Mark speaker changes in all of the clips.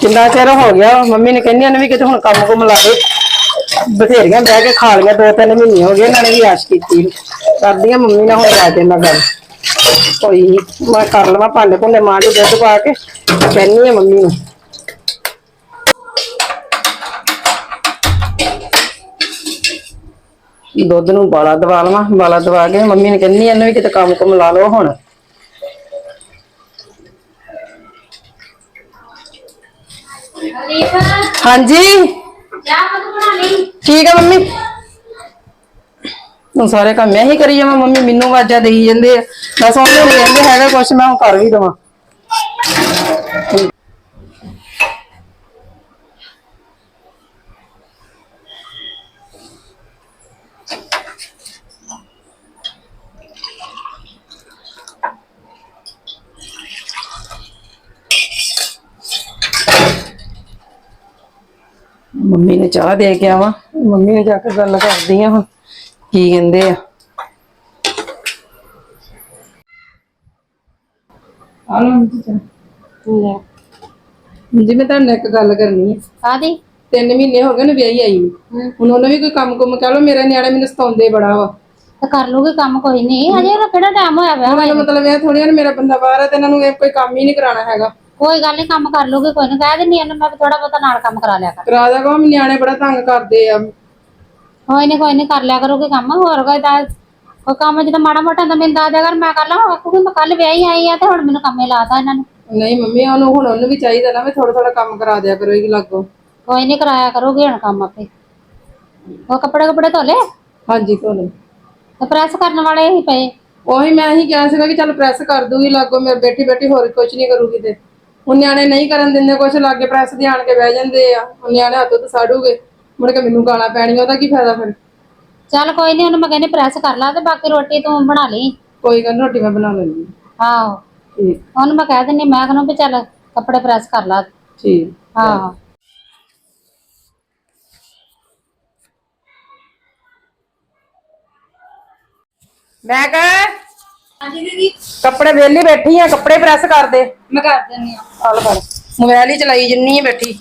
Speaker 1: ਕਿੰਨਾ ਚਿਰ ਹੋ ਗਿਆ ਮੰਮੀ ਨੇ ਕਹਿੰਦੀ ਨੇ ਵੀ ਕਿਤੇ ਹੁਣ ਕੰਮ ਕੁਮ ਲਾ ਦੇ। ਬਥੇਰੀਆਂ ਬਹਿ ਕੇ ਖਾ ਲਈਆਂ ਦੋ ਤਿੰਨ ਮਹੀਨੇ ਹੋ ਗਏ ਇਹਨਾਂ ਨੇ ਵੀ ਆਸ਼ ਕੀਤੀ। ਕਰਦੀਆਂ ਮੰਮੀ ਨਾਲ ਹੁਣ ਜਾ ਕੇ ਮੈਂ ਗੱਲ ਕੋਈ ਨੀ, ਮੈਂ ਕਰ ਲਵਾਂ ਭਾਂਡੇ ਭੁੰਡੇ ਮਾਂ ਦੇ ਦੁੱਧ ਪਾ ਕੇ ਕਹਿੰਨੀ ਆ ਮੰਮੀ ਨੂੰ। ਦੁੱਧ ਨੂੰ ਬਾਲਾ ਦਵਾ ਲਵਾਂ ਬਾਲਾ ਦਵਾ ਕੇ ਮੰਮੀ ਨੇ ਕਹਿੰਨੀ ਇਹਨੂੰ ਵੀ ਕਿਤੇ ਕੰਮ ਕੁਮ ਲਾ ਲਓ ਹੁਣ। ਹਾਂਜੀ। ਠੀਕ ਹੈ ਮੰਮੀ। ਹੁਣ ਸਾਰੇ ਕੰਮ ਮੈਂ ਹੀ ਕਰੀ ਜਾਵਾਂ। ਮੰਮੀ ਮੈਨੂੰ ਆਵਾਜ਼ਾਂ ਦੇਈ ਜਾਂਦੇ ਆ। ਬਸ ਉਹਨੇ ਨਹੀਂ ਕਹਿੰਦੇ ਹੈਗਾ ਕੁਛ ਮੈਂ ਹੁਣ ਕਰ ਵੀ ਦਵਾਂ। ਮੰਮੀ ਨੇ ਚਾਹ ਦੇ ਕੇ ਆਵਾਂ। ਮੰਮੀ ਨੇ ਜਾ ਕੇ ਗੱਲ ਕਰਦੀ ਆ ਹੁਣ ਕੀ ਕਹਿੰਦੇ ਆ। ਆਲੋ ਜੀ ਮੈਂ ਤੁਹਾਨੂੰ ਇੱਕ ਗੱਲ ਕਰਨੀ ਹੈ
Speaker 2: ਕਾਦੀ
Speaker 1: ਤਿੰਨ ਮਹੀਨੇ ਹੋ ਗਏ ਨੇ ਵਿਆਹੀ ਆਈ ਨੂੰ। ਹੁਣ ਉਹਨੇ ਵੀ ਕੋਈ ਕੰਮ ਕੁਮ ਕਹਿ ਲੋ ਮੇਰੇ ਨਿਆਣੇ ਮੈਨੂੰ ਸਤਾਉਂਦੇ ਬੜਾ ਵਾ।
Speaker 2: ਤੇ ਕਰ ਲੂਗੇ ਕੰਮ ਕੋਈ ਨਹੀਂ। ਹਜੇ ਕਿਹੜਾ ਟਾਈਮ ਹੋਇਆ
Speaker 1: ਉਹਨਾਂ ਦਾ ਮਤਲਬ ਇਹ ਥੋੜੀ ਨਾ ਮੇਰਾ ਬੰਦਾ ਬਾਹਰ ਹੈ ਤੇ ਇਹਨਾਂ ਨੂੰ ਇਹ ਕੋਈ ਕੰਮ ਹੀ ਨਹੀਂ ਕਰਾਉਣਾ ਹੈਗਾ।
Speaker 2: ਕੋਈ ਗੱਲ ਨਹੀਂ ਕੰਮ ਕਰ ਲੂਗੇ ਕੋਈ ਨਹੀਂ ਕਹਿ ਦਿੰਨੀ ਇਹਨੂੰ ਮੈਂ ਥੋੜਾ ਬਹੁਤਾ ਨਾਲ ਕੰਮ ਕਰਾ ਲਿਆ ਕਰ।
Speaker 1: ਕਰਾ ਦਾ ਕੋ ਨਿਆਣੇ ਬੜਾ ਤੰਗ ਕਰਦੇ ਆ।
Speaker 2: ਕੋਈ ਨਹੀਂ ਕੋਈ ਨਹੀਂ ਕਰ ਲਿਆ ਕਰੂਗੇ ਕੰਮ ਹੋਰ ਕੋਈ ਤਾਂ ਕੋਈ ਕੰਮ ਜਦੋਂ ਮਾੜਾ ਮੋਟਾ ਤਾਂ ਮੈਨੂੰ ਦੱਸ ਦਿਆ ਕਰ ਮੈਂ ਕਰ ਲਾਂ ਕਿਉਂਕਿ ਮੈਂ ਕੱਲ ਵਿਆਹੀ ਆਈ ਆ ਤੇ ਹੁਣ ਮੈਨੂੰ ਕੰਮੇ ਲਾਤਾ ਇਹਨਾਂ ਨੂੰ।
Speaker 1: ਨਹੀਂ ਮੰਮੀ ਉਹਨੂੰ ਹੁਣ ਉਹਨੂੰ ਵੀ ਚਾਹੀਦਾ ਨਾ ਵੀ ਥੋੜਾ ਥੋੜਾ ਕੰਮ ਕਰਾ ਦਿਆ ਕਰੋ ਇਹ ਲੱਗੋ।
Speaker 2: ਕੋਈ ਨਹੀਂ ਕਰਾਇਆ ਕਰੂਗੇ ਹੁਣ ਕੰਮ ਆਪੇ। ਉਹ ਕੱਪੜੇ ਕੱਪੜੇ ਧੋਲੇ?
Speaker 1: ਹਾਂਜੀ ਤੁਹਾਨੂੰ
Speaker 2: ਤੇ ਪ੍ਰੈਸ ਕਰਨ ਵਾਲੇ ਹੀ ਪਏ?
Speaker 1: ਉਹੀ ਮੈਂ ਹੀ ਕਿਹਾ ਸੀਗਾ ਕਿ ਚੱਲ ਪ੍ਰੈਸ ਕਰ ਦੂਗੀ ਲਾਗੋ ਮੈਂ ਬੈਠੀ ਬੈਠੀ ਹੋਰ ਕੁਝ ਨਹੀਂ ਕਰੂਗੀ ਤੇ। ਹੁਣ ਨਿਆਣੇ ਨਹੀਂ ਕਰਨ ਦਿੰਦੇ ਕੁਝ ਲਾਗੇ ਪ੍ਰੈਸ ਦੇ ਆਣ ਕੇ ਬਹਿ ਜਾਂਦੇ ਆ। ਹੁਣ ਨਿਆਣੇ ਹੱਥੋਂ ਤੇ ਸਾੜੂਗੇ। ਮੁੜ ਕੇ ਮੈਨੂੰ ਗਾਲਾਂ ਪੈਣੀਆਂ ਉਹਦਾ ਕੀ ਫਾਇਦਾ ਫਿਰ?
Speaker 2: ਚੱਲ ਕੋਈ ਨਹੀਂ ਉਹਨੂੰ ਮੈਂ ਕਹਿੰਦੀ ਪ੍ਰੈਸ ਕਰ ਲਾ ਤੇ ਬਾਕੀ ਰੋਟੀ ਤੂੰ ਬਣਾ ਲਈ।
Speaker 1: ਕੋਈ ਗੱਲ ਨੀ, ਰੋਟੀ ਮੈਂ ਬਣਾ ਲੈਂਦੀ ਹਾਂ।
Speaker 2: ਆਹੋ।
Speaker 1: ਠੀਕ।
Speaker 2: ਉਹਨੂੰ ਮੈਂ ਕਹਿ ਦਿੰਨੀ ਮੈਂ ਕਹਿੰਦਾ ਵੀ ਚੱਲ ਕੱਪੜੇ ਪ੍ਰੈਸ ਕਰ ਲਾ।
Speaker 1: ਠੀਕ।
Speaker 2: ਹਾਂ
Speaker 1: ਮੈਂ ਕਹ ਹਾਂਜੀ ਦੀਦੀ। ਕੱਪੜੇ ਵੇਲੀ ਬੈਠੀ ਆ ਕੱਪੜੇ ਪ੍ਰੈਸ ਕਰ ਦੇ।
Speaker 2: ਮੈਂ ਕਰ ਦਿੰਨੀ ਆ।
Speaker 1: ਆਲ ਫੜ। ਮੋਬਾਈਲ ਹੀ ਚਲਾਈ ਜਿੰਨੀ ਆ ਬੈਠੀ।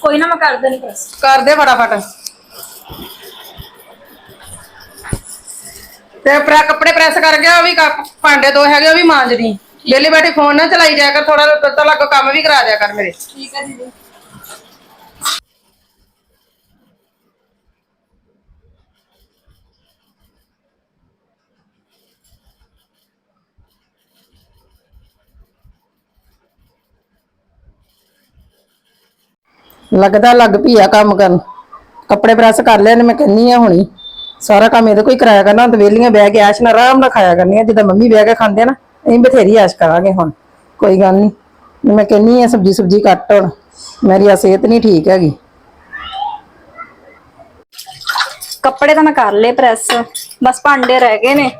Speaker 2: ਕੋਈ ਨਾ ਮੈਂ ਕਰ ਦਿੰਨੀ ਪ੍ਰੈਸ।
Speaker 1: ਕਰ ਦੇ ਫਟਾਫਟ। ਤੇ ਪ੍ਰੈ ਕੱਪੜੇ ਪ੍ਰੈਸ ਕਰ ਗਿਆ ਉਹ ਵੀ ਕੱਪ- ਭਾਂਡੇ ਦੋ ਹੈਗੇ ਉਹ ਵੀ ਮਾਂਜਦੀ। ਵੇਲੀ ਬੈਠੀ ਫੋਨ ਨਾ ਚਲਾਈ ਜਾਇਆ ਕਰ ਥੋੜਾ ਲੱਗੋ ਕੰਮ ਵੀ ਕਰਾ ਦਿਆ ਕਰ ਮੇਰੇ।
Speaker 2: ਠੀਕ ਹੈ ਦੀਦੀ।
Speaker 1: ਲੱਗਦਾ ਲੱਗ ਪਈ ਆ ਕੰਮ ਕਰਨ। ਕੱਪੜੇ ਪ੍ਰੈਸ ਕਰ ਲਿਆ ਨੇ, ਮੈਂ ਕਹਿੰਨੀ ਆ ਹੁਣੀ। ਸਾਰਾ ਕੰਮ ਇਹਦੇ ਕੋਈ ਕਰਾਇਆ ਕਰਨਾ ਤੇ ਵੇਲੀਆਂ ਬਹਿ ਕੇ ਐਸ਼ ਨਾਲ ਆਰਾਮ ਨਾਲ ਖਾਇਆ ਕਰਨੀਆਂ ਜਿੱਦਾਂ ਮੰਮੀ ਬਹਿ ਕੇ ਖਾਂਦੇ ਨਾ, ਅਸੀਂ ਬਥੇਰੀ ਐਸ਼ ਕਰਾਂਗੇ ਹੁਣ, ਕੋਈ ਗੱਲ ਨਹੀਂ ਮੈਂ ਕਹਿੰਨੀ ਆ ਸਬਜੀ ਸੁਬਜੀ ਕੱਟ ਹੁਣ, ਮੇਰੀ ਆ ਸਿਹਤ ਨਹੀਂ ਠੀਕ ਹੈਗੀ।
Speaker 3: ਕੱਪੜੇ ਤਾਂ ਮੈਂ ਕਰ ਲਏ ਪ੍ਰੈਸ, ਬਸ ਭਾਂਡੇ ਰਹਿ ਗਏ ਨੇ।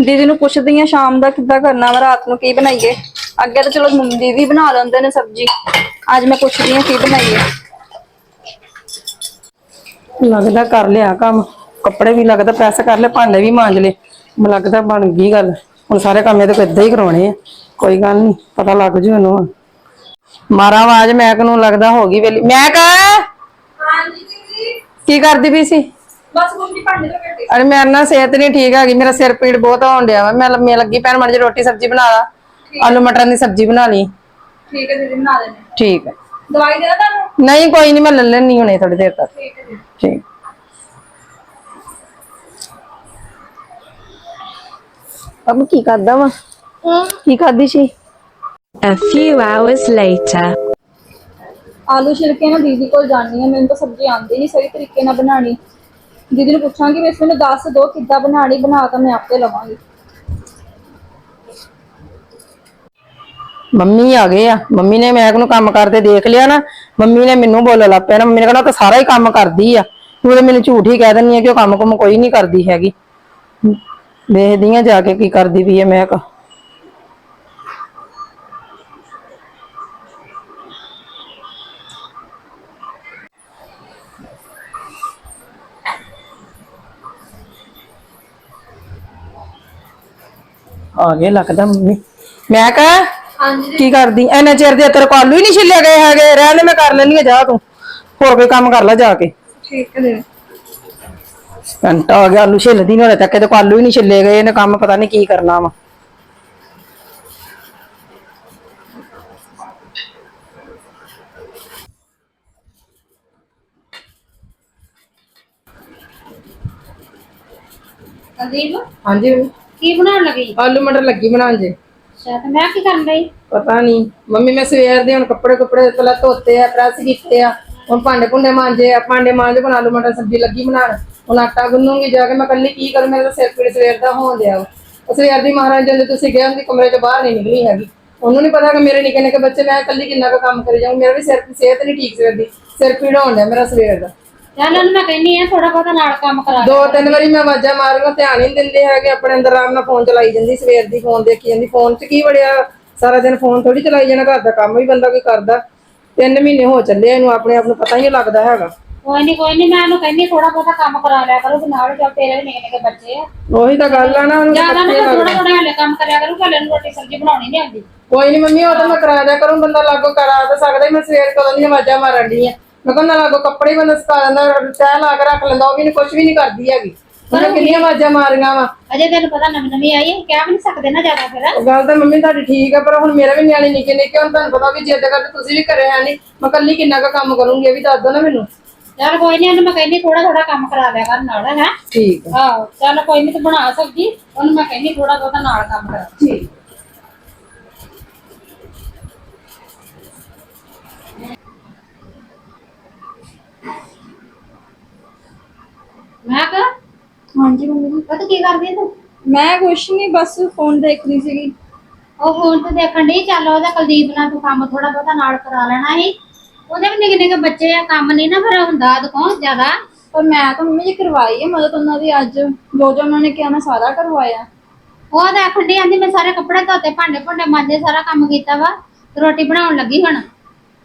Speaker 3: ਦੀਦੀ ਨੂੰ ਪੁੱਛਦੀ ਆ, ਸ਼ਾਮ ਦਾ ਕਿੱਦਾਂ ਕਰਨਾ ਵਾ, ਰਾਤ ਨੂੰ ਕੀ ਬਣਾਈਏ? ਅੱਗੇ ਤਾਂ ਚਲੋ ਮੰਮੀ ਦੀਦੀ ਬਣਾ ਲੈਂਦੇ ਨੇ ਸਬਜੀ। ਅੱਜ ਮੈਂ ਪੁੱਛਦੀ ਆ ਕੀ ਬਣਾਈਏ।
Speaker 1: ਲੱਗਦਾ ਕਰ ਲਿਆ ਕੰਮ। ਕੱਪੜੇ ਵੀ ਲੱਗਦਾ ਪ੍ਰੈਸ ਕਰ ਲਏ ਭਾਂਡੇ ਵੀ ਮਾਂਜ ਮੈਨੂੰ ਲੱਗਦਾ ਬਣ ਗਈ ਗੱਲ। ਹੁਣ ਸਾਰੇ ਕੰਮ ਇਹਦੇ ਕੋਲ ਏਦਾਂ ਹੀ ਕਰਾਉਣੇ ਆ। ਕੋਈ ਗੱਲ ਨਹੀਂ ਪਤਾ ਲੱਗ ਜੂ ਇਹਨੂੰ। ਮਾਰਾ ਆਵਾਜ਼ ਮੈਕ ਨੂੰ ਲੱਗਦਾ ਹੋ ਗਈ ਵੇਲੀ। ਮੈਕ!
Speaker 3: ਹਾਂਜੀ
Speaker 1: ਕੀ ਕਰਦੀ ਪਈ ਸੀ?
Speaker 3: ਬਸ ਮੰਮੀ ਭਾਂਡੇ ਤਾਂ ਕੱਢੇ
Speaker 1: ਅਰੇ ਮੇਰੇ ਨਾਲ ਸਿਹਤ ਨਹੀਂ ਠੀਕ ਹੈਗੀ ਮੇਰਾ ਸਿਰ ਪੀੜ ਬਹੁਤ ਹੋਣ ਡਿਆ ਵਾ। ਮੈਂ ਲੰਮੀ ਲੱਗੀ ਪੈਣ ਮੜ ਜੇ ਰੋਟੀ ਸਬਜ਼ੀ ਬਣਾ ਲਾ। ਆਲੂ ਮਟਰਾਂ ਦੀ ਸਬਜ਼ੀ ਬਣਾ ਲਈ।
Speaker 3: ਠੀਕ ਹੈ ਦੀਦੀ ਬਣਾ ਦੇਣੇ
Speaker 1: ਠੀਕ ਹੈ।
Speaker 3: ਦਵਾਈ ਦੇਣਾ ਤੁਹਾਨੂੰ?
Speaker 1: ਨਹੀਂ ਕੋਈ ਨਹੀਂ ਮੈਂ ਲੈ ਲੈਣੀ ਹੁਣੇ ਥੋੜੀ ਦੇਰ ਤੱਕ।
Speaker 3: ਠੀਕ ਹੈ
Speaker 1: ਠੀਕ। ਅਬ ਕੀ ਕਰਦਾ ਵਾ? ਕੀ ਕਰਦੀ ਸੀ?
Speaker 4: A few hours later.
Speaker 3: ਆਲੂ ਛਿਲਕੇ ਨਾ ਦੀਦੀ ਕੋਲ ਜਾਣੀ ਆ ਮੈਨੂੰ ਤਾਂ ਸਬਜ਼ੀ ਆਉਂਦੀ ਨਹੀਂ ਸਹੀ ਤਰੀਕੇ ਨਾਲ ਬਣਾਣੀ ਦੀਦੀ ਨੂੰ ਪੁੱਛਾਂਗੀ ਵੈਸੇ ਮੈਨੂੰ ਦੱਸ ਦੋ ਕਿੱਦਾਂ ਬਣਾਣੀ ਬਣਾ ਤਾਂ ਮੈਂ ਆਪੇ ਲਵਾਂਗੀ।
Speaker 1: ਮੰਮੀ ਆ ਗਏ ਆ। ਮੰਮੀ ਨੇ ਮੈਂ ਨੂੰ ਕੰਮ ਕਰਦੇ ਦੇਖ ਲਿਆ ਨਾ। ਮੰਮੀ ਨੇ ਮੈਨੂੰ ਬੋਲਣ ਲੱਗ ਪਿਆ ਨਾ। ਮੰਮੀ ਨੇ ਕਹਿਣਾ ਉਹ ਤਾਂ ਸਾਰਾ ਹੀ ਕੰਮ ਕਰਦੀ ਆ। ਤੂੰ ਤਾਂ ਮੈਨੂੰ ਝੂਠ ਹੀ ਕਹਿ ਦਿੰਦੀ ਆ ਕਿ ਉਹ ਕੰਮ ਕੁਮ ਕੋਈ ਨਹੀਂ ਕਰਦੀ ਹੈਗੀ। ਦੇਖਦੀ ਆ ਜਾ ਕੇ ਕੀ ਕਰਦੀ ਵੀ ਹੈ ਮੈਂ ਕਾ ਆ ਗਏ ਲੱਗਦਾ ਮੰਮੀ। ਮੈਂ ਕਹ
Speaker 3: ਹਾਂਜੀ।
Speaker 1: ਕੀ ਕਰਦੀ? ਐਨੇ ਚਿਰ ਦੇ ਤੇਰੇ ਕੋਲ ਆਲੂ ਹੀ ਨਹੀਂ ਛਿੱਲੇ ਗਏ ਹੈਗੇ। ਰਹਿਣ ਦੇ ਮੈਂ ਕਰ ਲੈਣੀ ਆ ਜਾ ਤੂੰ। ਹੋਰ ਕੋਈ ਕੰਮ ਕਰ ਲੈ ਜਾ ਕੇ।
Speaker 3: ਠੀਕ ਹੈ
Speaker 1: ਘੰਟਾ ਹੋ ਗਿਆ ਆਲੂ ਛਿੱਲਦੀ ਨਹੀਂ ਹਲੇ ਤੱਕ ਇਹਦੇ ਕੋਲ ਆਲੂ ਹੀ ਨਹੀਂ ਛਿੱਲੇ ਗਏ। ਇਹਨੇ ਕੰਮ ਪਤਾ ਨਹੀਂ ਕੀ ਕਰਨਾ ਵਾ।
Speaker 2: ਸੰਦੀਪ?
Speaker 1: ਹਾਂਜੀ।
Speaker 2: ਕੀ ਬਣਾਉਣ ਲੱਗੀ?
Speaker 1: ਆਲੂ ਮਟਰ ਲੱਗੀ ਬਣਾਉਣ ਜੇ।
Speaker 2: ਅੱਛਾ, ਤੇ ਮੈਂ ਕੀ ਕਰਨ ਲਈ
Speaker 1: ਪਤਾ ਨਹੀਂ। ਮੰਮੀ, ਮੈਂ ਸਵੇਰ ਦੇ ਹੁਣ ਕੱਪੜੇ ਕੁਪੜੇ ਪਹਿਲਾਂ ਧੋਤੇ ਆ, ਪ੍ਰੈਸ ਕੀਤੇ ਆ। ਹੁਣ ਭਾਂਡੇ ਭੁੰਡੇ ਮਾਂਜੇ ਆ। ਭਾਂਡੇ ਮਾਂਜੇ, ਹੁਣ ਆਲੂ ਮਟਰ, ਸਬਜ਼ੀ ਲੱਗੀ ਬਣਾਉਣ। ਹੁਣ ਆਟਾ ਗੁੰਨੂਗੀ ਜਾ ਕੇ। ਮੈਂ ਕੱਲੀ ਕੀ ਕਰੂੰ? ਮੇਰੇ ਤਾਂ ਸਿਰ ਪੀੜ ਸਵੇਰ ਦਾ ਹੋਣ ਦਿਆ ਸਵੇਰ ਦੀ ਮਹਾਰਾਜ ਜਦੋਂ ਤੁਸੀਂ ਗਏ ਹੁੰਦੀ ਕਮਰੇ ਚੋਂ ਬਾਹਰ ਨਹੀਂ ਨਿਕਲੀ ਹੈਗੀ। ਉਹਨੂੰ ਨਹੀਂ ਪਤਾ ਕਿ ਮੇਰੇ ਨਿੱਕੇ ਨਿੱਕੇ ਬੱਚੇ, ਮੈਂ ਕੱਲੀ ਕਿੰਨਾ ਕੁ ਕੰਮ ਕਰੀ ਜਾਊਂ। ਮੇਰਾ ਵੀ ਸਿਰ ਸਿਹਤ ਨਹੀਂ ਠੀਕ ਸਵੇਰ ਦੀ। ਸਿਰ ਪੀੜ ਹੋਣ ਡਿਆ ਮੇਰਾ ਸਵੇਰ ਦਾ।
Speaker 2: ਚੱਲ ਉਹਨੂੰ ਮੈਂ ਕਹਿੰਨੀ ਆ ਥੋੜਾ ਬਹੁਤਾ ਨਾਲ ਕੰਮ ਕਰਾ ਲੈ
Speaker 1: ਦੋ। ਤਿੰਨ ਵਾਰੀ ਮੈਂ ਆਵਾਜ਼ਾਂ ਮਾਰੀਆਂ ਧਿਆਨ ਹੀ ਨਹੀਂ ਦਿੰਦੇ ਹੈਗੇ ਆਪਣੇ ਅੰਦਰ ਆਰਾਮ ਨਾਲ ਫੋਨ ਚਲਾਈ ਜਾਂਦੀ ਸਵੇਰ ਦੀ ਫੋਨ ਦੇਖੀ ਜਾਂਦੀ। ਫੋਨ 'ਚ ਕੀ ਵੜਿਆ? ਸਾਰਾ ਦਿਨ ਫੋਨ ਥੋੜੀ ਚਲਾਈ ਜਾਣਾ ਘਰ ਦਾ ਕੰਮ ਵੀ ਬੰਦਾ ਕੋਈ ਕਰਦਾ। ਤਿੰਨ ਮਹੀਨੇ ਹੋ ਚੱਲੇ ਇਹਨੂੰ ਆਪਣੇ ਆਪ ਨੂੰ ਪਤਾ ਹੀ ਨਹੀਂ ਲੱਗਦਾ ਹੈਗਾ।
Speaker 2: ਕੋਈ ਨਹੀਂ ਕੋਈ ਨਹੀਂ ਮੈਂ ਉਹਨੂੰ ਕਹਿੰਨੀ ਥੋੜਾ ਬਹੁਤਾ ਕੰਮ ਕਰਾ ਲਿਆ ਕਰੋ ਤੇ ਨਾਲ ਚੱਲ ਤੇਰੇ ਵੀ ਨਿੱਕੇ ਨਿੱਕੇ ਬੱਚੇ ਆ।
Speaker 1: ਉਹੀ ਤਾਂ ਗੱਲ ਆ ਨਾ ਉਹਨੂੰ
Speaker 2: ਜ਼ਿਆਦਾ ਨਾ ਥੋੜਾ ਥੋੜਾ ਹਲੇ ਕੰਮ ਕਰਿਆ ਕਰੂ ਕੱਲ ਨੂੰ ਰੋਟੀ ਸਬਜ਼ੀ ਬਣਾਉਣੀ ਨਹੀਂ ਆਉਂਦੀ।
Speaker 1: ਕੋਈ ਨਹੀਂ ਮੰਮੀ ਉਹ ਤਾਂ ਮੈਂ ਕਰਾ ਦਿਆ ਕਰੂੰ ਬੰਦਾ ਲਾਗੋ ਕਰਾ ਤਾਂ ਸਕਦਾ ਹੀ, ਮੈਂ ਸਵੇਰ ਕਦੋਂ ਦੀਆਂ ਆਵਾਜ਼ਾਂ ਮਾਰਨ ਦੀ ਆ। ਮੈਂ ਕਹਿੰਦਾ ਲਾਗੋ ਕੱਪੜੇ ਹੀ ਬੰਦਾ ਸੁਕਾ ਦਿੰਦਾ ਤੈਅ ਲਾ ਕੇ ਰੱਖ ਲੈਂਦਾ ਉਹ ਵੀ ਕੁਝ ਵੀ ਨਹੀਂ ਕਰਦੀ ਹੈਗੀ। ਉਹਨੇ ਕਿੰਨੀਆਂ ਆਵਾਜ਼ਾਂ ਮਾਰੀਆਂ ਵਾ।
Speaker 2: ਅਜੇ ਤੈਨੂੰ ਪਤਾ ਨਵੀਂ ਨਵੀਂ ਆਈ ਹੈ ਕਹਿ ਵੀ ਨਹੀਂ ਸਕਦੇ ਨਾ ਜ਼ਿਆਦਾ ਫਿਰ।
Speaker 1: ਉਹ ਗੱਲ ਤਾਂ ਮੰਮੀ ਤੁਹਾਡੀ ਠੀਕ ਆ ਪਰ ਹੁਣ ਮੇਰੇ ਵੀ ਨਿਆਣੇ ਨਿੱਕੇ ਨਿੱਕੇ ਹੁਣ ਤੁਹਾਨੂੰ ਪਤਾ ਵੀ ਜਿੱਦ ਕਰਦੇ ਤੁਸੀਂ ਵੀ ਘਰੇ ਹੈ ਨਹੀਂ ਮੈਂ ਕੱਲੀ ਕਿੰਨਾ ਕੁ ਕੰਮ ਕਰੂੰਗੀ ਇਹ ਵੀ ਦੱਸ ਦੋ ਨਾ ਮੈਨੂੰ।
Speaker 2: ਚੱਲ ਕੋਈ ਨਹੀਂ ਉਹਨੂੰ ਮੈਂ ਕਹਿੰਨੀ ਥੋੜਾ ਥੋੜਾ ਕੰਮ ਕਰਾ ਲਿਆ ਕਰ ਨਾਲ ਹੈ।
Speaker 1: ਠੀਕ ਆ
Speaker 2: ਆਹੋ ਚੱਲ ਕੋਈ ਨਹੀਂ ਤੂੰ ਬਣਾ ਸਬਜ਼ੀ ਉਹਨੂੰ ਮੈਂ ਕਹਿੰਨੀ ਥੋੜਾ ਬਹੁਤਾ ਨਾਲ ਕੰਮ ਕਰਾ।
Speaker 1: ਠੀਕ।
Speaker 2: ਮੈਂ ਕਹ?
Speaker 3: ਹਾਂਜੀ ਮੰਮੀ ਜੀ।
Speaker 2: ਉਹ ਤੂੰ ਕੀ ਕਰਦੀ ਤੂੰ?
Speaker 3: ਮੈਂ ਕੁਛ ਨਹੀਂ ਬਸ ਫੋਨ ਦੇਖ ਰਹੀ ਸੀਗੀ।
Speaker 2: ਉਹ ਫੋਨ ਤੇ ਦੇਖਣ ਡਈ ਚੱਲ ਉਹਦਾ ਕੁਲਦੀਪ ਨਾਲ ਤੂੰ ਕੰਮ ਥੋੜਾ ਬਹੁਤਾ ਨਾਲ ਕਰਾ ਲੈਣਾ ਸੀ। ਉਹਦੇ ਵੀ ਨਿੱਕੇ ਨਿੱਕੇ ਬੱਚੇ ਆ ਕੰਮ ਨਹੀਂ ਨਾ ਫਿਰ ਹੁੰਦਾ ਦੁਕਾਨ ਜ਼ਿਆਦਾ?
Speaker 3: ਪਰ ਮੈਂ ਤਾਂ ਮੰਮੀ ਜੀ ਕਰਵਾਈ ਹੈ ਮਦਦ ਉਹਨਾਂ ਦੀ ਅੱਜ। ਜੋ ਜੋ ਉਹਨਾਂ ਨੇ ਕਿਹਾ ਮੈਂ ਸਾਰਾ ਕਰਵਾਇਆ।
Speaker 2: ਉਹ ਤਾਂ ਆਖਣ ਡਈ ਆਂਦੀ ਮੈਂ ਸਾਰੇ ਕੱਪੜੇ ਧੋਤੇ ਭਾਂਡੇ ਭੁੰਡੇ ਮਾਂਜੇ ਸਾਰਾ ਕੰਮ ਕੀਤਾ ਵਾ। ਤੇ ਰੋਟੀ ਬਣਾਉਣ ਲੱਗੀ ਹੁਣ।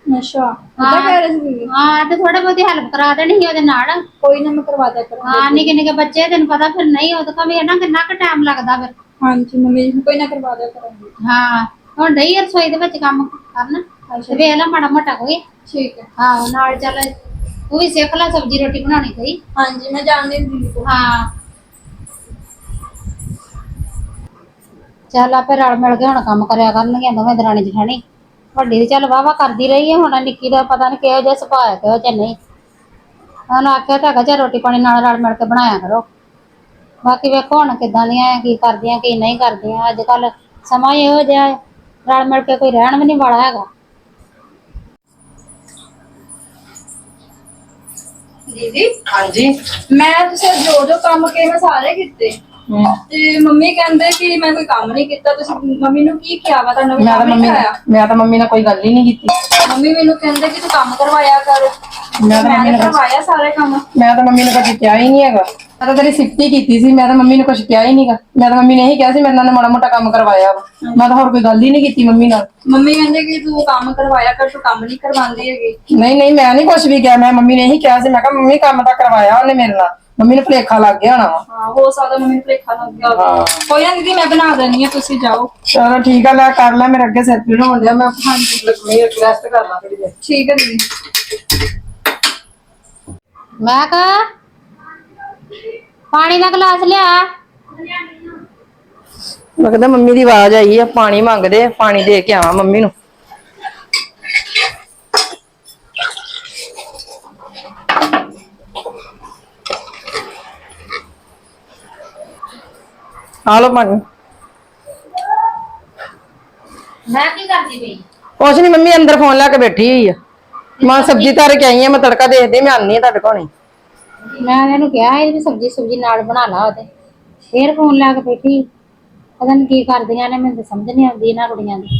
Speaker 3: ਅੱਛਾ। ਉਹਦਾ ਕਹਿ ਰਹੇ ਸੀ ਦੀਦੀ।
Speaker 2: ਹਾਂ ਤੇ ਥੋੜਾ ਬਹੁਤੀ ਹੈਲਪ ਕਰਾ ਦੇਣੀ ਸੀ ਉਹਦੇ ਨਾਲ।
Speaker 3: ਕੋਈ ਨਾ ਮੈਂ ਕਰਵਾ ਦਿਆ ਕਰਾਂਗੀ।
Speaker 2: ਹਾਂ ਨਿੱਕੇ ਨਿੱਕੇ ਬੱਚੇ ਤੈਨੂੰ ਪਤਾ ਫਿਰ ਨਹੀਂ ਉਹਦੇ ਕੋਲ ਵੀ ਇਹਨਾਂ ਕਿੰਨਾ ਕੁ ਟਾਈਮ ਲੱਗਦਾ ਫਿਰ।
Speaker 3: ਹਾਂਜੀ ਮੰਮੀ ਜੀ ਕੋਈ ਨਾ ਕਰਵਾ ਦਿਆ ਕਰਾਂਗੀ।
Speaker 2: ਹਾਂ ਹੁਣ ਡਈ ਆ ਰਸੋਈ ਦੇ ਵਿੱਚ ਕੰਮ ਕਰਨ। ਤੇ ਵੇਖ ਲੈ ਮਾੜਾ ਮੋਟਾ ਕੋਈ।
Speaker 3: ਠੀਕ ਹੈ।
Speaker 2: ਹਾਂ ਨਾਲ ਚੱਲ ਤੂੰ ਵੀ ਸਿੱਖ ਲੈ ਸਬਜ਼ੀ ਰੋਟੀ ਬਣਾਉਣੀ ਕੋਈ
Speaker 3: ਹਾਂਜੀ ਮੈਂ ਜਾਣਦੀ ਹਾਂ ਦੀਦੀ ਤੋਂ।
Speaker 2: ਹਾਂ। ਚੱਲ ਆਪੇ ਰਲ ਮਿਲ ਕੇ ਹੁਣ ਕੰਮ ਕਰਿਆ ਕਰਨਗੀਆਂ ਦੋਵੇਂ ਦਰਾਣੀ ਜਠਾਣੀ ਵੱਡੀ ਤੇ ਚੱਲ ਵਾਵਾ ਕਰਦੀ ਰਹੀ ਹੈ ਹੁਣ ਨਿੱਕੀ ਦਾ ਪਤਾ ਨਹੀਂ ਕਿਹੋ ਜਿਹਾ ਸੁਭਾਅ ਹੈ ਕਿਹੋ ਜਿਹਾ ਨਹੀਂ। ਉਹਨੂੰ ਆਖਿਆ ਤਾਂ ਹੈਗਾ ਰੋਟੀ ਪਾਣੀ ਨਾਲ ਰਲ ਮਿਲ ਕੇ ਬਣਾਇਆ ਕਰੋ। ਬਾਕੀ ਵੇਖੋ ਹੁਣ ਕਿੱਦਾਂ ਦੀਆਂ ਕੀ ਕਰਦੀਆਂ ਕੀ ਨਹੀਂ ਕਰਦੀਆਂ। ਅੱਜ ਕੱਲ ਸਮਾਂ ਹੀ ਇਹੋ ਜਿਹਾ ਹੈ, ਰਲ ਮਿਲ ਕੇ ਕੋਈ ਰਹਿਣ ਵੀ ਨਹੀਂ ਵਾਲਾ ਹੈਗਾ।
Speaker 3: ਦੀਦੀ?
Speaker 1: ਹਾਂਜੀ।
Speaker 3: ਮੈਂ ਤੁਸੀਂ ਜੋ ਜੋ ਕੰਮ ਕਹੇ ਮੈਂ ਸਾਰੇ ਕੀਤੇ? ਤੇ ਮੰਮੀ ਕਹਿੰਦੇ ਕਿ ਮੈਂ ਕੋਈ ਕੰਮ ਨਹੀਂ ਕੀਤਾ ਤੁਸੀਂ ਮੰਮੀ ਨੂੰ ਕੀ ਕਿਹਾ ਵਾ? ਤੁਹਾਨੂੰ ਕੋਈ
Speaker 1: ਮੈਂ ਤਾਂ
Speaker 3: ਕੰਮ ਨਹੀਂ
Speaker 1: ਮੰਮੀ
Speaker 3: ਕਰਾਇਆ
Speaker 1: ਮੈਂ ਤਾਂ ਮੰਮੀ ਨਾਲ ਕੋਈ ਗੱਲ ਹੀ ਨਹੀਂ ਕੀਤੀ।
Speaker 3: ਮੰਮੀ ਮੈਨੂੰ ਕਹਿੰਦੇ ਕਿ ਤੂੰ ਕੰਮ ਕਰਵਾਇਆ ਕਰ।
Speaker 1: ਮੈਂ ਤਾਂ
Speaker 3: ਮੈਂ
Speaker 1: ਮੰਮੀ
Speaker 3: ਨੇ
Speaker 1: ਨਾਲ
Speaker 3: ਕਰਵਾਇਆ ਸਾਰੇ ਕੰਮ।
Speaker 1: ਮੈਂ ਤਾਂ ਮੰਮੀ ਨੂੰ ਕਦੇ ਕਿਹਾ ਹੀ ਨਹੀਂ ਹੈਗਾ। ਮੈਂ ਤਾਂ ਤੇਰੀ ਸਿਫਤੀ ਕੀਤੀ ਸੀ ਮੈਂ ਤਾਂ ਮੰਮੀ ਨੂੰ ਕੁਝ ਕਿਹਾ ਹੀ ਨਹੀਂਗਾ ਮੈਂ ਤਾਂ ਮੰਮੀ ਨੇ ਇਹੀ ਕਿਹਾ ਸੀ ਮੇਰੇ ਨਾਲ ਮਾੜਾ ਮੋਟਾ ਕੰਮ ਕਰਵਾਇਆ ਵਾ। ਮੈਂ ਤਾਂ ਹੋਰ ਕੋਈ ਗੱਲ ਹੀ ਨਹੀਂ ਕੀਤੀ ਮੰਮੀ ਨਾਲ।
Speaker 3: ਮੰਮੀ ਕਹਿੰਦੇ ਕਿ ਤੂੰ ਕੰਮ ਕਰਵਾਇਆ ਕਰ ਤੂੰ ਕੰਮ ਨਹੀਂ ਕਰਵਾਉਂਦੀ ਹੈਗੀ।
Speaker 1: ਨਹੀਂ ਨਹੀਂ ਮੈਂ ਨਹੀਂ ਕੁਝ ਵੀ ਕਿਹਾ। ਮੈਂ ਮੰਮੀ ਨੇ ਇਹੀ ਕਿਹਾ ਸੀ ਮੈਂ ਕਿਹਾ ਮੰਮੀ ਕੰਮ ਤਾਂ ਕਰਵਾਇਆ ਉਹਨੇ ਮੇਰੇ ਨਾਲ। ਮੰਮੀ ਨੂੰ ਭੁਲੇਖਾ ਲੱਗ ਗਿਆ ਹੋਣਾ
Speaker 3: ਹਾਂ ਹੋ ਸਕਦਾ ਮੰਮੀ ਨੂੰ ਭੁਲੇਖਾ ਲੱਗ ਗਿਆ ਹੋਵੇ। ਕੋਈ ਨਾ ਦੀਦੀ ਮੈਂ ਬਣਾ ਦੇਣੀ ਆ ਤੁਸੀਂ ਜਾਓ।
Speaker 1: ਚਲੋ ਠੀਕ ਆ ਲੈ ਕਰ ਲੈ ਮੇਰੇ ਅੱਗੇ ਸਿਰ ਪੀੜ ਹੋਣ ਡਿਆ ਮੈਂ ਹਾਂਜੀ। ਮੈਂ ਰੈਸਟ ਕਰ ਲਾਂ ਥੋੜੀ ਦੇਰ
Speaker 3: ਠੀਕ ਹੈ ਦੀਦੀ।
Speaker 2: ਮੈਂ ਕਹ ਪਾਣੀ ਦਾ ਗਲਾਸ ਲਿਆ।
Speaker 1: ਮੈਂ ਕਹਿੰਦਾ ਮੰਮੀ ਦੀ ਆਵਾਜ਼ ਆਈ ਆ ਪਾਣੀ ਮੰਗਦੇ ਆ ਪਾਣੀ ਦੇ ਕੇ ਆਵਾਂ ਮੰਮੀ ਨੂੰ। ਆ ਲੋ ਪਾਣੀ।
Speaker 2: ਮੈਂ ਕੀ ਕਰਦੀ ਪਈ?
Speaker 1: ਕੁਛ ਨਹੀਂ ਮੰਮੀ ਅੰਦਰ ਫੋਨ ਲੈ ਕੇ ਬੈਠੀ ਹੋਈ ਆ। ਮੈਂ ਸਬਜ਼ੀ ਧਰ ਕੇ ਆਈ ਆ ਮੈਂ ਤੜਕਾ ਦੇਖਦੀ ਮੈਂ ਆਨੀ ਆ ਤੁਹਾਡੇ ਕੋਲ।
Speaker 2: ਮੈਂ ਇਹਨੂੰ ਕਿਹਾ ਇਹ ਵੀ ਸਬਜੀ ਸੁਬਜੀ ਨਾਲ ਬਣਾ ਲਾ ਉਹਦੇ। ਫੇਰ ਫੋਨ ਲਾ ਕੇ ਬੈਠੀ। ਪਤਾ ਕੀ ਕਰਦੀਆਂ ਨੇ ਮੈਨੂੰ ਤਾਂ ਸਮਝ ਨਹੀਂ ਆਉਂਦੀ ਇਹਨਾਂ ਕੁੜੀਆਂ ਦੀ।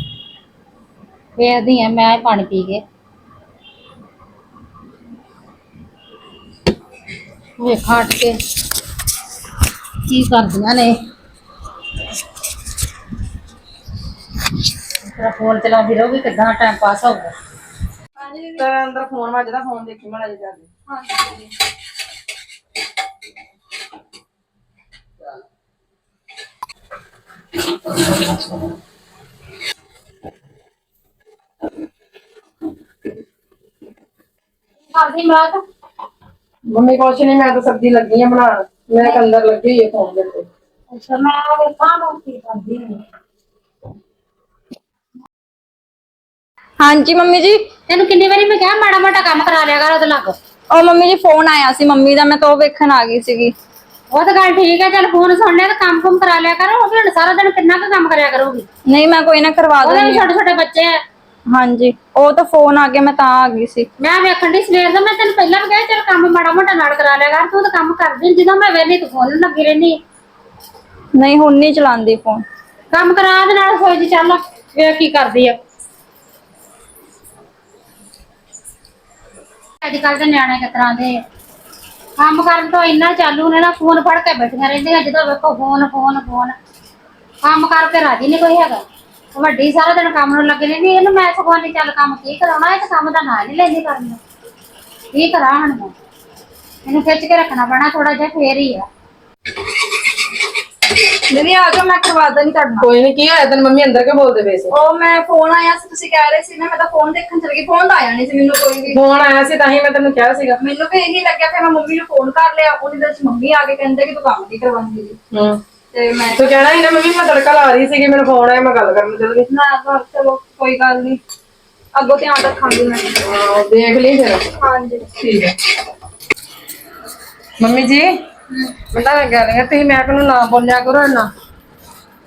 Speaker 2: ਵੇਖਦੀ ਆ ਮੈਂ ਪਾਣੀ ਪੀ ਕੇ। ਵੇਖਾਂ ਉੱਠ ਕੇ ਕੀ ਕਰਦੀਆਂ ਨੇ। ਮੇਰਾ ਫੋਨ ਚਲਾਉਂਦੀ ਰਹੂਗੀ ਕਿੱਦਾਂ ਟਾਈਮ ਪਾਸ ਹੋਊਗਾ
Speaker 1: ਤੇਰੇ ਅੰਦਰ ਫੋਨ ਵੱਜਦਾ ਫੋਨ ਦੇਖੀ ਮਾੜਾ ਜਿਹਾ ਜਾ ਕੇ
Speaker 2: ਆਪਦੀ ਮਾਂ ਤਾਂ
Speaker 1: ਮੰਮੀ ਕੁਛ ਨਹੀਂ ਮੈਂ ਤਾਂ ਸਬਜ਼ੀ ਲੱਗੀ ਆ ਬਣਾਉਣ ਮੈਂ ਤਾਂ ਅੰਦਰ ਲੱਗੀ ਹੋਈ ਆ ਫੋਨ ਦੇ ਉੱਤੇ
Speaker 2: ਅੱਛਾ ਮੈਂ ਵੇਖਾਂ ਨੂੰ ਕੀ ਕਰਦੀ ਨਹੀਂ
Speaker 3: ਹਾਂਜੀ ਮੰਮੀ ਜੀ।
Speaker 2: ਤੈਨੂੰ ਕਿੰਨੀ ਵਾਰੀ ਮੈਂ ਕਿਹਾ ਮਾੜਾ ਮੋਟਾ ਕੰਮ ਕਰਾ ਲਿਆ ਕਰ ਉਹਦੇ ਲੱਗ।
Speaker 3: ਉਹ ਮੰਮੀ ਜੀ ਫੋਨ ਆਇਆ ਸੀ ਮੰਮੀ ਦਾ ਮੈਂ ਤਾਂ ਉਹ ਵੇਖਣ ਆ ਗਈ ਸੀਗੀ।
Speaker 2: ਉਹ ਤਾਂ ਗੱਲ ਠੀਕ ਹੈ ਚੱਲ ਫੋਨ ਸੁਣ ਲਿਆ ਤਾਂ ਕੰਮ ਕੁਮ ਕਰਾ ਲਿਆ ਕਰ ਉਹ ਵੀ ਹੁਣ ਸਾਰਾ ਦਿਨ ਕਿੰਨਾ ਕੁ ਕੰਮ ਕਰਿਆ ਕਰੂਗੀ।
Speaker 3: ਨਹੀਂ ਮੈਂ ਕੋਈ ਨਾ ਕਰਵਾ
Speaker 2: ਉਹਦੇ ਵੀ
Speaker 3: ਦੂੰਗੀ
Speaker 2: ਛੋਟੇ ਛੋਟੇ ਬੱਚੇ ਆ।
Speaker 3: ਹਾਂਜੀ ਉਹ ਤਾਂ ਫੋਨ ਆ ਗਿਆ ਮੈਂ ਤਾਂ ਆ ਗਈ ਸੀ।
Speaker 2: ਮੈਂ ਵੇਖਣ ਦੀ ਸਵੇਰ ਦਾ ਮੈਂ ਤੈਨੂੰ ਪਹਿਲਾਂ ਵੀ ਕਿਹਾ ਚੱਲ ਕੰਮ ਮਾੜਾ ਮੋਟਾ ਨਾਲ ਕਰਾ ਲਿਆ ਕਰ ਤੂੰ ਤਾਂ ਕੰਮ ਕਰਦੀ ਨੀ। ਜਦੋਂ ਮੈਂ ਵੇਲੀ ਤੂੰ ਫੋਨ ਲੱਗੀ ਰਹਿੰਦੀ।
Speaker 3: ਨਹੀਂ ਹੁਣ ਨਹੀਂ ਚਲਾਉਂਦੀ ਫੋਨ
Speaker 2: ਕੰਮ ਕਰਾ ਦੇ ਨਾਲ ਸੋਚ ਚੱਲ ਕੀ ਕਰਦੀ ਆ। ਅੱਜ ਕੱਲ ਦੇ ਨਿਆਣੇ ਕਿਸ ਤਰ੍ਹਾਂ ਦੇ ਆ। ਕੰਮ ਕਰਨ ਤੋਂ ਇੰਨਾ ਚਾਲੂ ਨੇ ਨਾ, ਫੋਨ ਫੜ ਕੇ ਬੈਠੀਆਂ ਰਹਿੰਦੀਆਂ, ਜਦੋਂ ਵੇਖੋ ਫੋਨ ਫੋਨ ਫੋਨ। ਕੰਮ ਕਰਕੇ ਰਾਜੀ ਨਹੀਂ ਕੋਈ ਹੈਗਾ। ਵੱਡੀ ਸਾਰਾ ਦਿਨ ਕੰਮ ਨੂੰ ਲੱਗੇ ਰਹਿੰਦੀ, ਇਹਨੂੰ ਮੈਂ ਸਗੋਂ ਚੱਲ ਕੰਮ ਕੀ ਕਰਾਉਣਾ, ਇਹ ਤਾਂ ਕੰਮ ਦਾ ਨਾਂ ਨਹੀਂ ਲੈਂਦੀ ਕਰਨ ਨੂੰ। ਕੀ ਕਰਾਂ ਹੁਣ ਮੈਂ? ਇਹਨੂੰ ਖਿੱਚ ਕੇ ਰੱਖਣਾ ਪੈਣਾ ਥੋੜਾ ਜਿਹਾ, ਫੇਰ ਹੀ ਆ।
Speaker 3: ਦੀਦੀ ਆ ਜਾਓ ਮੈਂ ਕਰਵਾ ਦਾਂਗੀ ਤੁਹਾਡੇ
Speaker 1: ਕੋਈ ਨਹੀਂ ਕੀ ਹੋਇਆ? ਤੈਨੂੰ ਮੰਮੀ ਅੰਦਰ ਕੇ ਬੋਲਦੇ ਪਏ ਸੀ?
Speaker 3: ਉਹ ਮੈਂ ਫੋਨ ਆਇਆ ਸੀ ਤੁਸੀਂ ਕਹਿ ਰਹੇ ਸੀ ਨਾ ਮੈਂ ਤਾਂ ਫੋਨ ਦੇਖਣ ਚਲ ਗਈ ਫੋਨ ਤਾਂ ਆਇਆ ਨਹੀਂ ਸੀ ਮੈਨੂੰ ਕੋਈ ਵੀ।
Speaker 1: ਫੋਨ ਆਇਆ ਸੀ ਤਾਂ ਹੀ ਮੈਂ ਤੈਨੂੰ ਕਿਹਾ ਸੀਗਾ।
Speaker 3: ਮੈਨੂੰ ਵੀ ਇਹੀ ਲੱਗਿਆ ਫਿਰ ਮੈਂ ਮੰਮੀ ਨੂੰ ਫੋਨ ਕਰ ਲਿਆ ਉਹਦੇ ਵਿੱਚ ਮੰਮੀ ਆ ਕੇ ਕਹਿੰਦੇ ਕਿ ਤੂੰ ਕੰਮ ਨਹੀਂ ਕਰਵਾਉਂਦੀ।
Speaker 1: ਹੂੰ।
Speaker 3: ਤੇ ਮੈਂ
Speaker 1: ਤੂੰ ਕਹਿਣਾ ਸੀ ਨਾ ਮੰਮੀ ਮੈਂ ਤੜਕਾ ਲਾ ਰਹੀ ਸੀਗੀ ਮੈਨੂੰ ਫੋਨ ਆਇਆ ਮੈਂ ਗੱਲ ਕਰਨ ਚੱਲ ਗਈ।
Speaker 3: ਨਾ ਚਲੋ ਕੋਈ ਗੱਲ ਨਹੀਂ। ਅੱਗੋਂ ਧਿਆਨ ਰੱਖਾਂਗੀ ਮੈਂ।
Speaker 1: ਦੇਖ ਲਈ ਫਿਰ।
Speaker 3: ਹਾਂਜੀ।
Speaker 1: ਠੀਕ ਹੈ। ਮੰਮੀ ਜੀ ਮੈਂ ਤਾਂ ਕਹਿ ਰਹੀ ਤੁਸੀਂ ਮੈਂ ਨੂੰ ਨਾ ਬੋਲਿਆ ਕਰੋ ਨਾ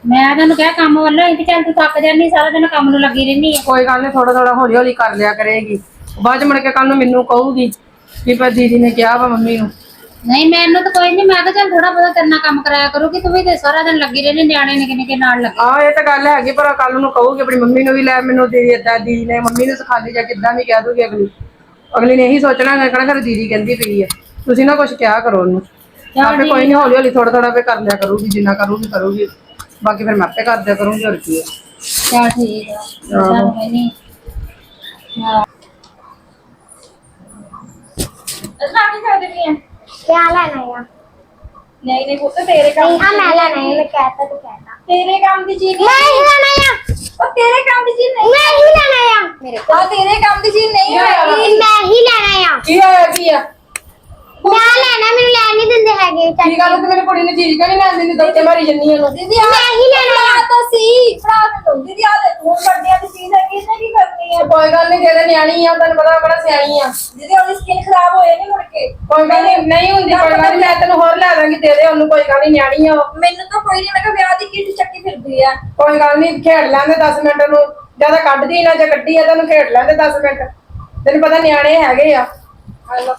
Speaker 2: ਮੈਂ ਤੈਨੂੰ ਕਿਹਾ ਕੰਮ ਵੱਲੋਂ ਹੀ ਤੇ ਚੱਲ ਤੂੰ ਥੱਕ ਜਾਂਦੀ ਸਾਰਾ ਦਿਨ ਕੰਮ ਨੂੰ ਲੱਗੀ ਰਹਿੰਦੀ ਆ।
Speaker 1: ਕੋਈ ਗੱਲ ਨਹੀਂ ਥੋੜਾ ਥੋੜਾ ਹੌਲੀ ਹੌਲੀ ਕਰ ਲਿਆ ਕਰੇਗੀ। ਬਾਅਦ ਚ ਮੁੜ ਕੇ ਕੱਲ ਨੂੰ ਮੈਨੂੰ ਕਹੂਗੀ ਕਿ ਪਰ ਦੀਦੀ ਨੇ ਕਿਹਾ ਵਾ ਮੰਮੀ ਨੂੰ।
Speaker 2: ਨਹੀਂ ਮੈਨੂੰ ਤਾਂ ਕੋਈ ਨਹੀਂ ਮੈਂ ਤਾਂ ਚੱਲ ਥੋੜਾ ਬਹੁਤਾ ਤੇਰੇ ਨਾਲ ਕੰਮ ਕਰਾਇਆ ਕਰੂਗੀ ਤੂੰ ਵੀ ਤੇ ਸਾਰਾ ਦਿਨ ਲੱਗੀ ਰਹਿੰਦੀ ਨਿਆਣੇ ਨਿੱਕੇ ਨਿੱਕੇ ਨਾਲ ਲੱਗੇ।
Speaker 1: ਆਹ ਇਹ ਤਾਂ ਗੱਲ ਹੈਗੀ ਪਰ ਕੱਲ ਨੂੰ ਕਹੂਗੀ ਆਪਣੀ ਮੰਮੀ ਨੂੰ ਵੀ ਲੈ ਮੈਨੂੰ ਦੀਦੀ ਏਦਾਂ ਦੀਦੀ ਨੇ ਮੰਮੀ ਨੂੰ ਸਿਖਾ ਲਈ ਜਾਂ ਕਿੱਦਾਂ ਵੀ ਕਹਿ ਦੂਗੀ ਅਗਲੀ। ਅਗਲੀ ਨੇ ਇਹੀ ਸੋਚਣਾ ਹੈ ਕਹਿਣਾ ਫਿਰ ਦੀਦੀ ਕਹਿੰਦੀ ਪਈ ਹੈ ਤੁਸੀਂ ਨਾ ਕੁਝ ਕਿਹਾ ਕਰੋ ਉਹਨੂੰ। ਆਪੇ ਕੋਈ ਨਹੀਂ ਹੌਲੀ ਹੌਲੀ ਥੋੜਾ ਥੋੜਾ ਫੇ ਕਰ ਲਿਆ ਕਰੂਗੀ ਜਿੰਨਾ ਕਰੂਗੀ ਕਰੂਗੀ ਬਾਕੀ ਫਿਰ ਮੈਂ ਆਪੇ ਕਰ ਦਿਆ ਕਰੂੰਗੀ ਹੋਰ ਕੀ ਹੈ
Speaker 2: ਚੱਲ ਠੀਕ ਆ ਚੱਲ ਕੋਈ ਨਹੀਂ
Speaker 3: ਅੱਛਾ ਕੀ ਕਰ ਰਹੀ ਹੈ
Speaker 5: क्या लेना है
Speaker 3: ਨਹੀਂ ਨਹੀਂ ਪੁੱਤ ਤੇਰੇ ਕੰਮ
Speaker 5: हाँ मैं लेना है मैं कहता तो कहता
Speaker 3: ਤੇਰੇ ਕੰਮ ਦੀ ਚੀਜ਼
Speaker 5: मैं ही लेना है
Speaker 3: ਉਹ ਤੇਰੇ ਕੰਮ ਦੀ ਚੀਜ਼ ਨਹੀਂ
Speaker 5: मैं ही लेना है मेरे
Speaker 3: ਆ ਤੇਰੇ ਕੰਮ ਦੀ ਚੀਜ਼ ਨਹੀਂ ਹੈਗੀ
Speaker 5: मैं ही लेना है
Speaker 1: ਕੀ ਹੋਇਆ
Speaker 5: ਨਾ ਲੈਣਾ ਮੈਨੂੰ ਲੈਣ ਨਹੀਂ ਦਿੰਦੇ ਹੈਗੇ
Speaker 1: ਕੀ ਗੱਲ ਤੇ ਮੇਰੀ ਕੁੜੀ ਨੂੰ ਚੀਜ਼ ਕਿਉਂ ਨਹੀਂ ਲੈਣ ਦਿੰਦੀ? ਮਾਰੀ ਜੰਨੀ ਉਹਨੂੰ
Speaker 3: ਦੀਦੀ ਆ
Speaker 5: ਮੈਂ ਹੀ ਲੈਣਾ।
Speaker 3: ਤਾਂ ਸੀ ਭਰਾ ਨੂੰ ਦੀਦੀ ਆ ਦੇ ਤੂੰ ਕਰਦੀਆਂ ਦੀ ਚੀਜ਼ ਹੈਗੀ ਕੀ ਕਰਨੀ ਆ?
Speaker 1: ਕੋਈ ਗੱਲ ਨਹੀਂ ਜਿਹੜੇ ਨਿਆਣੀ ਆ ਤੈਨੂੰ ਪਤਾ ਬੜਾ ਸਿਆਣੀ ਆ।
Speaker 3: ਦੀਦੀ ਉਹਦੀ ਸਕਿਨ ਖਰਾਬ ਹੋਏ ਨਹੀਂ ਮੁੜ ਕੇ।
Speaker 1: ਕੋਈ ਗੱਲ ਨਹੀਂ ਨਹੀਂ ਹੁੰਦੀ ਕੋਈ ਮੈਂ ਤੈਨੂੰ ਹੋਰ ਲੈ ਦਾਂਗੀ ਦੇ ਦੇ ਉਹਨੂੰ ਕੋਈ ਗੱਲ ਨਹੀਂ ਨਿਆਣੀ ਆ
Speaker 3: ਮੈਨੂੰ ਤਾਂ ਕੋਈ ਨਹੀਂ ਮੈਂ ਕਿਹਾ ਵਿਆਹ ਦੀ ਕਿੱਟ ਚੱਕੀ ਫਿਰਦੀ ਆ?
Speaker 1: ਕੋਈ ਗੱਲ ਨਹੀਂ ਖੇਡ ਲੈਂਦੇ 10 ਮਿੰਟ ਨੂੰ। ਜ਼ਿਆਦਾ ਕੱਢਦੀ ਨਾ ਜਾਂ ਕੱਢੀ ਆ ਤੈਨੂੰ ਖੇਡ ਲੈਂਦੇ 10 ਮਿੰਟ। ਤੈਨੂੰ ਪਤਾ ਨਿਆਣੇ ਹੈਗੇ ਆ। ਆਹ ਲੈ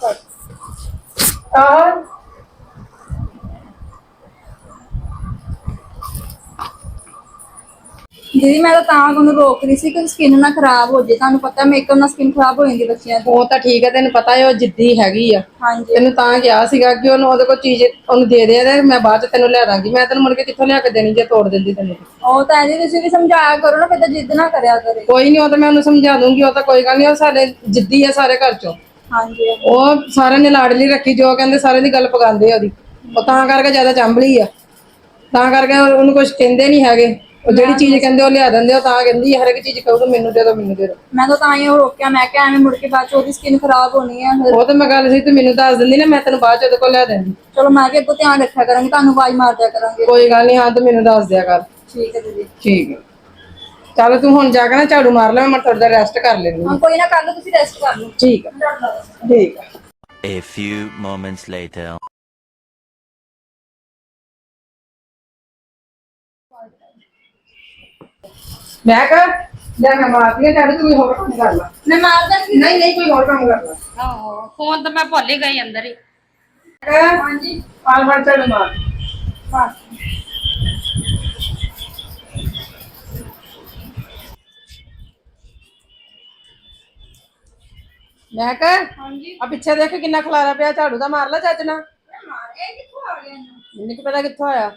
Speaker 3: ਦੀਦੀ ਮੈਂ ਤਾਂ ਤਾਂ ਉਹਨੂੰ ਰੋਕ ਰਹੀ ਸੀ ਕਿ ਸਕਿਨ ਨਾ ਖਰਾਬ ਹੋ ਜੇ। ਤੁਹਾਨੂੰ ਪਤਾ ਮੇਕਅਪ ਨਾਲ ਸਕਿਨ ਖਰਾਬ ਹੋ ਜਾਂਦੀ ਬੱਚਿਆਂ ਦੀ।
Speaker 1: ਉਹ ਤਾਂ ਠੀਕ ਹੈ ਤੈਨੂੰ ਪਤਾ ਹੈ ਉਹ ਜਿੱਦੀ ਹੈਗੀ ਆ।
Speaker 3: ਹਾਂਜੀ।
Speaker 1: ਤੈਨੂੰ ਤਾਂ ਕਿਹਾ ਸੀਗਾ ਕਿ ਉਹਨੂੰ ਉਹਦੇ ਕੋਲ ਚੀਜ਼ ਉਹਨੂੰ ਦੇ ਦੇ ਤੇ ਮੈਂ ਬਾਅਦ ਚ ਤੈਨੂੰ ਲਿਆ ਦਾਂਗੀ। ਮੈਂ ਤੈਨੂੰ ਮੁੜ ਕੇ ਕਿੱਥੋਂ ਲਿਆ ਕੇ ਦੇਣੀ ਜੇ ਤੋੜ ਦਿੰਦੀ ਤੈਨੂੰ?
Speaker 3: ਉਹ ਤਾਂ ਜੀ ਤੁਸੀਂ ਵੀ ਸਮਝਾਇਆ ਕਰੋ ਨਾ ਫਿਰ ਤਾਂ ਜਿੱਦ ਨਾ ਕਰਿਆ ਕਰੇ।
Speaker 1: ਕੋਈ ਨਹੀਂ ਉਹ ਤਾਂ ਮੈਂ ਉਹਨੂੰ ਸਮਝਾ ਦੂੰਗੀ ਉਹ ਤਾਂ ਕੋਈ ਗੱਲ ਨਹੀਂ ਉਹ ਸਾਡੇ ਜਿੱਦੀ ਆ ਸਾਰੇ ਘਰ ਚੋਂ।
Speaker 3: ਹਾਂਜੀ
Speaker 1: ਉਹ ਸਾਰਿਆਂ ਨੇ ਲਾਡਲੀ ਰੱਖੀ ਜੋ ਕਹਿੰਦੇ ਸਾਰਿਆਂ ਦੀ ਗੱਲ ਪਗਾਉਂਦੇ ਆ ਉਹਦੀ। ਉਹ ਤਾਂ ਕਰਕੇ ਜ਼ਿਆਦਾ ਚੰਬਲੀ ਆ। ਤਾਂ ਕਰਕੇ ਉਹ- ਉਹਨੂੰ ਕੁਝ ਕਹਿੰਦੇ ਨਹੀਂ ਹੈਗੇ। ਉਹ ਜਿਹੜੀ ਚੀਜ਼ ਕਹਿੰਦੇ ਉਹ ਲਿਆ ਦਿੰਦੇ ਉਹ ਤਾਂ ਕਹਿੰਦੀ ਆ, ਹਰ ਇੱਕ ਚੀਜ਼ ਕਹੂਗਾ ਮੈਨੂੰ ਦੇ ਦਿਓ ਮੈਨੂੰ ਦੇ ਦਿਓ
Speaker 3: ਮੈਂ ਤਾਂ ਤਾਂ ਹੀ ਉਹ ਰੋਕਿਆ ਮੈਂ ਕਿਹਾ ਐਵੇਂ ਮੁੜ ਕੇ ਬਾਅਦ ਚ ਉਹਦੀ ਸਕਿਨ ਖਰਾਬ ਹੋਣੀ ਹੈ ਫਿਰ
Speaker 1: ਉਹ ਤਾਂ ਮੈਂ ਗੱਲ ਸੀ ਤੂੰ ਮੈਨੂੰ ਦੱਸ ਦਿੰਦੀ ਨਾ ਮੈਂ ਤੈਨੂੰ ਬਾਅਦ ਚ ਉਹਦੇ ਕੋਲ ਲਿਆ ਦਿੰਦੀ।
Speaker 3: ਚਲੋ ਮੈਂ ਕਿ ਅੱਗੋਂ ਧਿਆਨ ਰੱਖਿਆ ਕਰਾਂਗੀ ਤੁਹਾਨੂੰ ਆਵਾਜ਼ ਮਾਰ ਦਿਆ ਕਰਾਂਗੇ।
Speaker 1: ਕੋਈ ਗੱਲ ਨਹੀਂ ਹਾਂ ਤੂੰ ਮੈਨੂੰ ਦੱਸ ਦਿਆ ਕਰ।
Speaker 3: ਠੀਕ ਹੈ ਦੀਦੀ।
Speaker 1: ਠੀਕ ਹੈ। ਚੱਲ ਤੂੰ ਹੁਣ ਜਾ ਕੇ ਨਾ ਝਾੜੂ ਮਾਰ ਲੈ ਮੈਂ ਥੋੜਾ ਜਿਹਾ ਰੈਸਟ ਕਰ ਲੈਂਦੀ ਹਾਂ।
Speaker 3: ਹਾਂ ਕੋਈ ਨਾ ਕਰ ਲਓ ਤੁਸੀਂ ਰੈਸਟ ਕਰ ਲਓ।
Speaker 1: ਠੀਕ ਹੈ ਠੀਕ ਹੈ
Speaker 6: A few moments later.
Speaker 1: ਮੈਂ ਕਰ ਲੈ ਮੈਂ ਮਾਰਦੀ ਹਾਂ ਝਾੜੂ ਤੂੰ ਕੋਈ ਹੋਰ ਕੰਮ ਕਰ ਲੈ।
Speaker 3: ਮੈਂ ਮਾਰ ਦਾਂਗੀ
Speaker 1: ਨਹੀਂ ਨਹੀਂ ਕੋਈ ਹੋਰ ਕੰਮ ਕਰ ਲੈ।
Speaker 2: ਆਹੋ ਫੋਨ ਤਾਂ ਮੈਂ ਭੁੱਲ ਹੀ ਗਈ ਅੰਦਰ ਹੀ।
Speaker 1: ਹਾਂਜੀ। ਆਲ ਮਾਰ ਝਾੜੂ ਮਾਰ। ਮੈਂ ਕਹ ਹਾਂਜੀ। ਆ ਪਿੱਛੇ ਦੇਖ ਕਿੰਨਾ ਖਲਾਰਾ ਪਿਆ ਝਾੜੂ ਦਾ ਮਾਰ ਲੈ ਚੱਜ ਨਾਲ।
Speaker 3: ਇਹ ਕਿੱਥੋਂ ਆ ਗਿਆ ਇਹਨੂੰ?
Speaker 1: ਮੈਨੂੰ ਕੀ ਪਤਾ ਕਿੱਥੋਂ ਆਇਆ।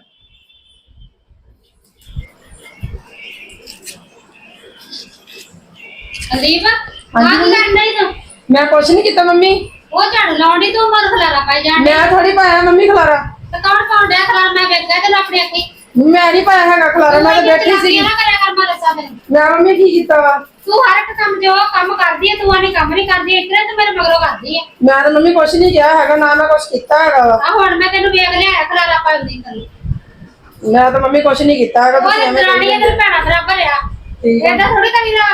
Speaker 2: ਸੰਦੀਪ ਆਹ ਕੀ ਕਰਨ ਡਈ ਤੂੰ।
Speaker 1: ਮੈਂ ਕੁਛ ਨਹੀਂ ਕੀਤਾ ਮੰਮੀ।
Speaker 2: ਉਹ ਝਾੜੂ ਲਾਉਂਦੀ ਤੂੰ ਮਰ ਖਲਾਰਾ ਪਾਈ ਜਾਣ
Speaker 1: ਮੈਂ ਥੋੜੀ ਪਾਇਆ ਮੰਮੀ ਖਲਾਰਾ।
Speaker 2: ਤੇ ਕੌਣ ਪਾਉਣ ਡਿਆ ਖਲਾਰਾ? ਮੈਂ ਵੇਖਿਆ ਤੈਨੂੰ ਆਪਣੀ ਅੱਖੀ।
Speaker 1: ਮੈਂ ਨਹੀਂ ਪਾਇਆ ਹੈਗਾ ਖਲਾਰਾ ਮੈਂ ਤਾਂ ਬੈਠੀ ਸੀ
Speaker 2: ਨਾ ਕਰਿਆ ਕਰ ਮਾਰੇ ਸਾਹਮਣੇ
Speaker 1: ਮੈਂ ਮੰਮੀ ਕੀ ਕੀਤਾ ਵਾ?
Speaker 2: ਤੂੰ ਹਰ ਇੱਕ ਕੰਮ ਜੋ ਕੰਮ ਕਰਦੀ ਹੈ ਤੂੰ ਆਨੀ ਕੰਮ ਨਹੀਂ ਕਰਦੀ ਇਤਨੇ ਤੂੰ ਮੇਰੇ ਮਗਰੋਂ ਕਰਦੀ ਹੈ
Speaker 1: ਮੈਂ ਤਾਂ ਮੰਮੀ ਕੁਛ ਨਹੀਂ ਕਿਹਾ ਹੈਗਾ ਨਾ ਮੈਂ ਕੁਛ ਕੀਤਾ ਹੈਗਾ ਵਾ।
Speaker 2: ਆ ਹੁਣ ਮੈਂ ਤੈਨੂੰ ਵੇਖ ਲਿਆ ਖਲਾਰਾ ਪਾਉਂਦੀ ਕਰ
Speaker 1: ਮੈਂ ਤਾਂ ਮੰਮੀ ਕੁਛ ਨਹੀਂ ਕੀਤਾ ਹੈਗਾ
Speaker 2: ਉਹ
Speaker 1: ਤੁਸੀਂ ਐਵੇਂ
Speaker 2: ਦਰਾਣੀ
Speaker 1: ਕਹੀ
Speaker 2: ਹੈ ਤੇਰੀ ਭੈਣਾ ਬਰਾਬਰ ਆ
Speaker 1: ਠੀਕ ਹੈ।
Speaker 2: ਏਦਾਂ ਥੋੜੀ ਕਰੀਦਾ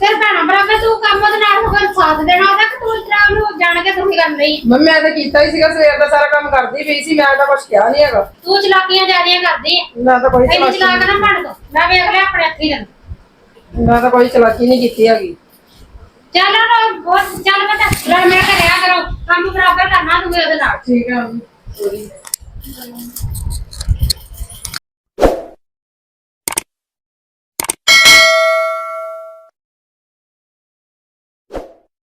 Speaker 2: ਤੇਰੀ ਭੈਣਾ ਬਰਾਬਰ ਤੂੰ ਕੰਮ ਉਹਦੇ ਨਾਲ ਹੋਰ ਸਾਥ ਦੇਣਾ ਉਹਦਾ ਕਿ ਤੂੰ ਇਤਨਾ ਉਹਨੂੰ ਜਾਣ ਕੇ ਤੁਸੀਂ ਕਰ ਲਈ
Speaker 1: ਮੰਮੀ ਮੈਂ ਤਾਂ ਕੀਤਾ ਹੀ ਸੀਗਾ ਸਵੇਰ ਦਾ ਸਾਰਾ ਕੰਮ ਕਰਦੀ ਪਈ ਸੀ ਮੈਂ ਤਾਂ ਕੁਛ ਕਿਹਾ ਨਹੀਂ ਹੈਗਾ।
Speaker 2: ਤੂੰ ਚਲਾਕੀਆਂ ਜਿਆਦੀਆਂ ਕਰਦੀ ਹੈ
Speaker 1: ਮੈਂ ਤਾਂ ਕੋਈ
Speaker 2: ਇੰਨੀ
Speaker 1: ਚਲਾਕੀ
Speaker 2: ਨਾ ਬਣ ਤੂੰ ਮੈਂ ਵੇਖ ਲਿਆ ਆਪਣੇ ਅੱਖੀ ਜਨ
Speaker 1: ਮੈਂ ਤਾਂ ਕੋਈ ਚਲਾਕੀ ਨਹੀਂ ਕੀਤੀ ਹੈਗੀ।
Speaker 2: ਚੱਲ ਨਾ ਬਹੁਤ ਚੱਲ ਬੇਟਾ ਰਲ ਮਿਲ ਕੇ ਰਿਹਾ ਕਰੋ। ਕੰਮ ਬਰਾਬਰ ਕਰਨਾ ਤੂੰ ਉਹਦੇ ਨਾਲ।
Speaker 1: ਠੀਕ ਹੈ ਸੋਰੀ